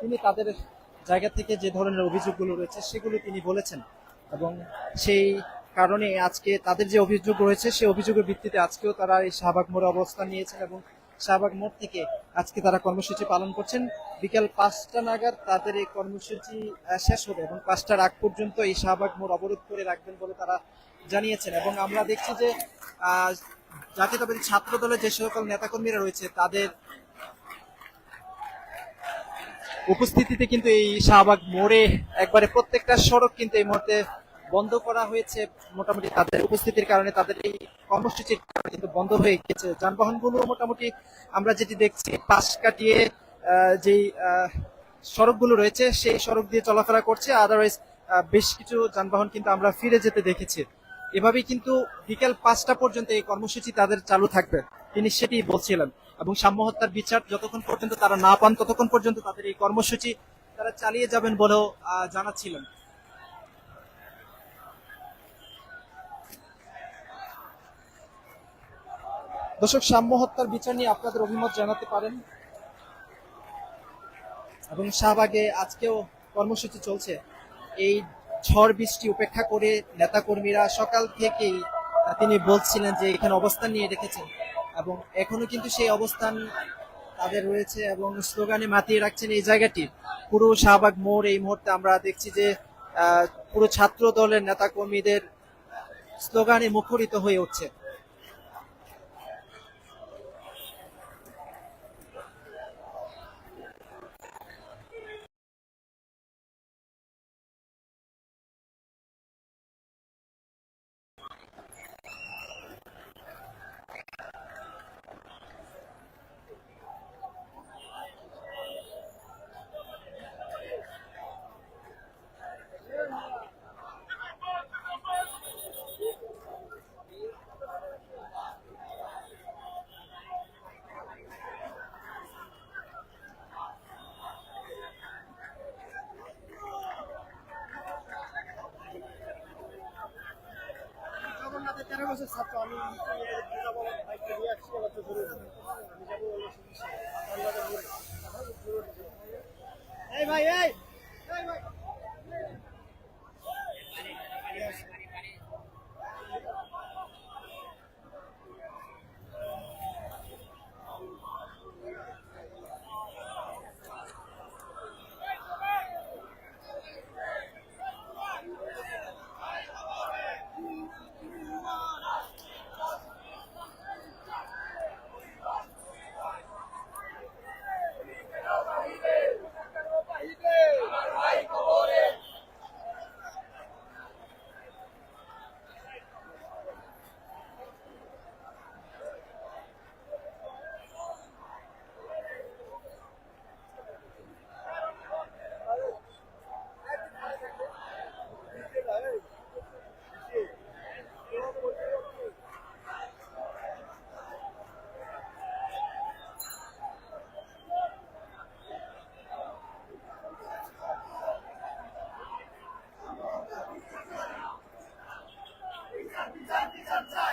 তিনি তাদের জায়গা থেকে যে ধরনের অভিযোগগুলো রয়েছে সেগুলো তিনি বলেছেন এবং সেই কারণে আজকে তাদের যে অভিযোগ রয়েছে সেই অভিযোগের ভিত্তিতে আজকেও তারা এই শাহবাগ মোড়ে অবস্থান নিয়েছেন এবং শাহবাগ মোড় থেকে আজকে তারা কর্মসূচি পালন করছেন। বিকেল পাঁচটা নাগাদ তাদের এই কর্মসূচি শেষ হবে এবং পাঁচটার আগ পর্যন্ত এই শাহবাগ মোড় অবরোধ করে রাখবেন বলে তারা জানিয়েছেন এবং আমরা দেখছি যে জাতীয়তাবাদী ছাত্র দলের যে সকল নেতাকর্মীরা রয়েছে তাদের উপস্থিতিতে কিন্তু এই শাহবাগ মোড়ে একবারে প্রত্যেকটা সড়ক কিন্তু এই মুহূর্তে বন্ধ করা হয়েছে। মোটামুটি তাদের উপস্থিতির কারণে তাদের এই কর্মসূচির কারণে কিন্তু বন্ধ হয়ে গেছে। যানবাহনগুলো মোটামুটি আমরা যেটি দেখছি, পাশ কাটিয়ে যেই সড়কগুলো রয়েছে, সেই সড়ক দিয়ে চলাফেরা করছে। আদারওয়াইজ বেশ কিছু যানবাহন কিন্তু আমরা ফিরে যেতে দেখেছি। এভাবেই কিন্তু বিকেল পাঁচটা পর্যন্ত এই কর্মসূচি তাদের চালু থাকবে। তিনি সেটি বলছিলেন। এবং সাম্য হত্যার বিচার যতক্ষণ পর্যন্ত তারা না পান, ততক্ষণ পর্যন্ত তাদের এই কর্মসূচি তারা চালিয়ে যাবেন বলেও জানাচ্ছিলেন। দর্শক, সাম্য হত্যার বিচার নিয়ে আপনাদের অভিমত জানাতে পারেন। এবং শাহবাগে আজকেও কর্মসূচি চলছে। এই ঝড় বৃষ্টি উপেক্ষা করে নেতাকর্মীরা সকাল থেকেই তিনি বলছিলেন যে এখানে অবস্থান নিয়ে রেখেছেন এবং এখনও কিন্তু সেই অবস্থান তাদের রয়েছে এবং স্লোগানে মাতিয়ে রাখছেন এই জায়গাটি। পুরো শাহবাগ মোড় এই মুহূর্তে আমরা দেখছি যে পুরো ছাত্র দলের নেতাকর্মীদের স্লোগানে মুখরিত হয়ে উঠছে। এই ভাই এই ভাই বিচার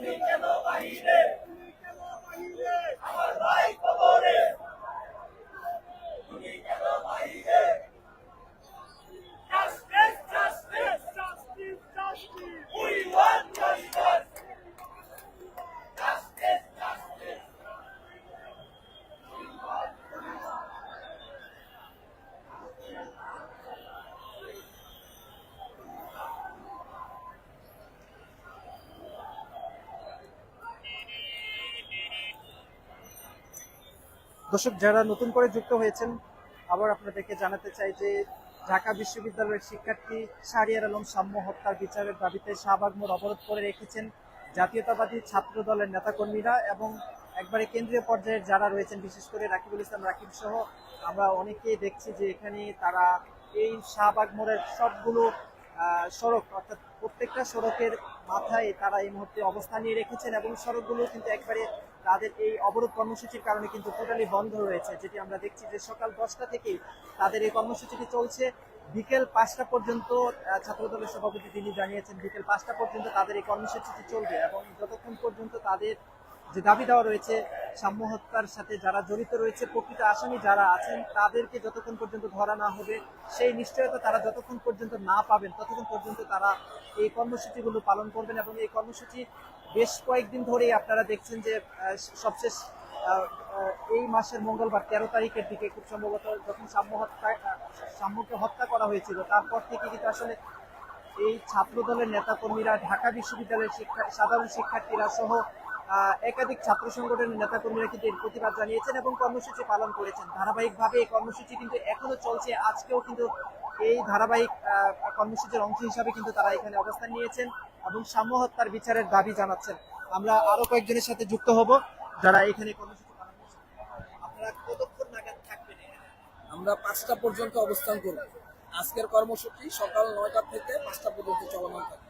তুমি কেন বাহিরে দর্শক, যারা নতুন করে যুক্ত হয়েছেন, আবার আপনাদেরকে জানাতে চাই যে ঢাকা বিশ্ববিদ্যালয়ের শিক্ষার্থী শাহরিয়ার আলম সাম্য হত্যার বিচারের দাবিতে শাহবাগ মোড় অবরোধ করে রেখেছেন জাতীয়তাবাদী ছাত্র দলের নেতাকর্মীরা এবং একবারে কেন্দ্রীয় পর্যায়ের যারা রয়েছেন, বিশেষ করে রাকিবুল ইসলাম, রাকিব সহ আমরা অনেকেই দেখছি যে এখানে তারা এই শাহবাগ মোড়ের সবগুলো সড়ক, অর্থাৎ প্রত্যেকটা সড়কের মাথায় তারা এই মুহূর্তে অবস্থান নিয়ে রেখেছেন এবং সড়কগুলো কিন্তু একবারে তাদের এই অবরোধ কর্মসূচির কারণে কিন্তু টোটালি বন্ধ রয়েছে, যেটি আমরা দেখছি যে সকাল দশটা থেকেই তাদের এই কর্মসূচিটি চলছে। বিকেল পাঁচটা পর্যন্ত ছাত্রদলের সভাপতি তিনি জানিয়েছেন, বিকেল পাঁচটা পর্যন্ত তাদের এই কর্মসূচিটি চলবে এবং যতক্ষণ পর্যন্ত তাদের যে দাবি দেওয়া রয়েছে, সাম্য হত্যার সাথে যারা জড়িত রয়েছে, প্রকৃত আসামি যারা আছেন, তাদেরকে যতক্ষণ পর্যন্ত ধরা না হবে, সেই নিশ্চয়তা তারা যতক্ষণ পর্যন্ত না পাবেন, ততক্ষণ পর্যন্ত তারা এই কর্মসূচিগুলো পালন করবেন এবং এই কর্মসূচি বেশ কয়েকদিন ধরেই আপনারা দেখছেন যে সবশেষ এই মাসের মঙ্গলবার তেরো তারিখের দিকে খুব সম্ভবত যখন সাম্য হত্যা সাম্যকে হত্যা করা হয়েছিল, তারপর থেকে কিন্তু আসলে এই ছাত্র দলের নেতাকর্মীরা, ঢাকা বিশ্ববিদ্যালয়ের শিক্ষা, সাধারণ শিক্ষার্থীরা সহ একাধিক ছাত্র সংগঠনের নেতাকর্মীরা কিন্তু এর প্রতিবাদ জানিয়েছেন এবং কর্মসূচি পালন করেছেন। ধারাবাহিকভাবে এই কর্মসূচি কিন্তু এখনও চলছে, আজকেও কিন্তু এই ধারাবাহিক কর্মসূচির অংশ হিসাবে কিন্তু তারা এখানে অবস্থান নিয়েছেন। এবং সাম্য হত্যার বিচারের দাবি জানাচ্ছেন। আমরা আরও কয়েকজনের সাথে যুক্ত হব যারা এখানে কর্মসূচি আপনারা কতক্ষণ নাগাদ থাকবেন আমরা পাঁচটা পর্যন্ত অবস্থান করব। আজকের কর্মসূচি সকাল নয়টা থেকে পাঁচটা পর্যন্ত চলমান থাকবে।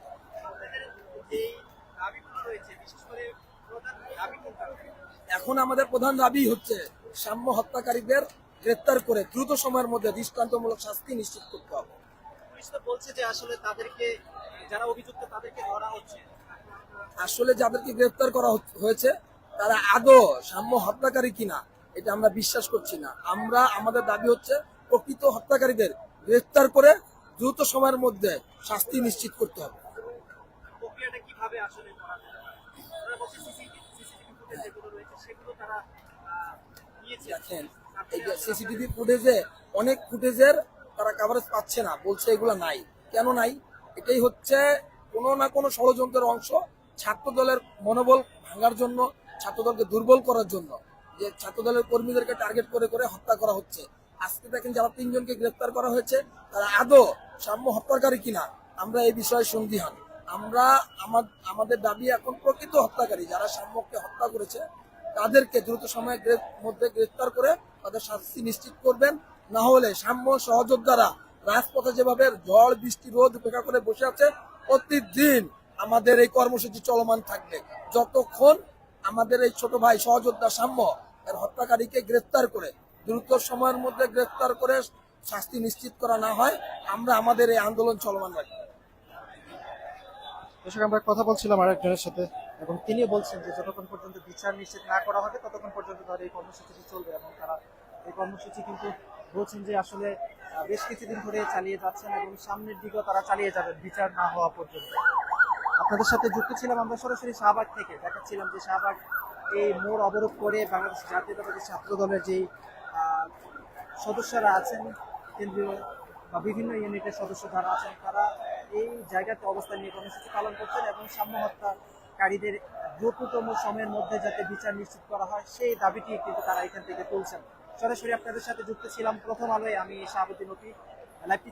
এখন আমাদের প্রধান দাবি হচ্ছে সাম্য হত্যাকারীদের গ্রেপ্তার করে দ্রুত সময়ের মধ্যে দৃষ্টান্তমূলক শাস্তি নিশ্চিত করতে হবে। পুলিশ তো বলছে যে আসলে তাদেরকে যারা অভিযুক্ত তাদেরকে ধরা হচ্ছে। আসলে যাদেরকে গ্রেপ্তার করা হয়েছে তারা আদৌ সাম্য হত্যাকারী কিনা এটা আমরা বিশ্বাস করছি না। আমরা আমাদের দাবি হচ্ছে প্রকৃত হত্যাকারীদের গ্রেপ্তার করে দ্রুত সময়ের মধ্যে শাস্তি নিশ্চিত করতে হবে। দেখেন এই সিসিটিভি ফুটেজে অনেক ফুটেজের তারা কাভারেজ পাচ্ছে না, বলছে এগুলো নাই। কেন নাই? এটাই হচ্ছে কোনো না কোনো ষড়যন্ত্রের অংশ ছাত্র দলের মনোবল ভাঙার জন্য ছাত্র দলকে দুর্বল করার জন্য, যে ছাত্র দলের কর্মীদেরকে টার্গেট করে করে হত্যা করা হচ্ছে। আজকে দেখেন যারা তিনজনকে গ্রেপ্তার করা হয়েছে, তারা আদৌ সাম্য হত্যাকারী কিনা, আমরা এই বিষয়ে সন্দিহান। আমরা আমাদের দাবি এখন প্রকৃত হত্যাকারী, যারা সাম্যকে হত্যা করেছে, তাদেরকে দ্রুত সময়ের মধ্যে গ্রেফতার করে তাদের শাস্তি নিশ্চিত করবেন। না হলে সাম্য সহযোদ্ধারা রাজপথে যেভাবে ঝড়, বৃষ্টি, রোদ উপেক্ষা করে বসে আছে, প্রতিদিন আমাদের এই কর্মসূচি চলমান থাকবে। যতক্ষণ আমাদের এই ছোট ভাই সহযোদ্ধা সাম্য, এর হত্যাকারীকে গ্রেফতার করে, দ্রুত সময়ের মধ্যে গ্রেফতার করে শাস্তি নিশ্চিত করা না হয়, আমরা আমাদের এই আন্দোলন চলমান রাখব। দর্শক, আমরা কথা বলছিলাম আরেকজনের সাথে, এবং তিনিও বলছেন যে যতক্ষণ পর্যন্ত বিচার নিশ্চিত না করা হবে, ততক্ষণ পর্যন্ত এই কর্মসূচিটি চলবে এবং তারা এই কর্মসূচি কিন্তু বলছেন যে আসলে বেশ কিছুদিন ধরে চালিয়ে যাচ্ছেন এবং সামনের দিকেও তারা চালিয়ে যাবেন, বিচার না হওয়া পর্যন্ত। আপনাদের সাথে যুক্ত ছিলাম আমরা সরাসরি শাহবাগ থেকে। দেখাচ্ছিলাম যে শাহবাগ এই মোড় অবরোধ করে বাংলাদেশ জাতীয়তাবাদী ছাত্র দলের যেই সদস্যরা আছেন, কেন্দ্রীয় বা বিভিন্ন ইউনিটের সদস্য যারা আছেন, তারা এই জায়গাতে অবস্থান নিয়ে কর্মসূচি পালন করছেন এবং সাম্য হত্যাকারীদের দ্রুততম সময়ের মধ্যে যাতে বিচার নিশ্চিত করা হয়, সেই দাবিটি কিন্তু তারা এখান থেকে তুলছেন। সরাসরি আপনাদের সাথে যুক্ত ছিলাম। প্রথম আলোয় আমি শাহাবুদ্দিন লাইভটি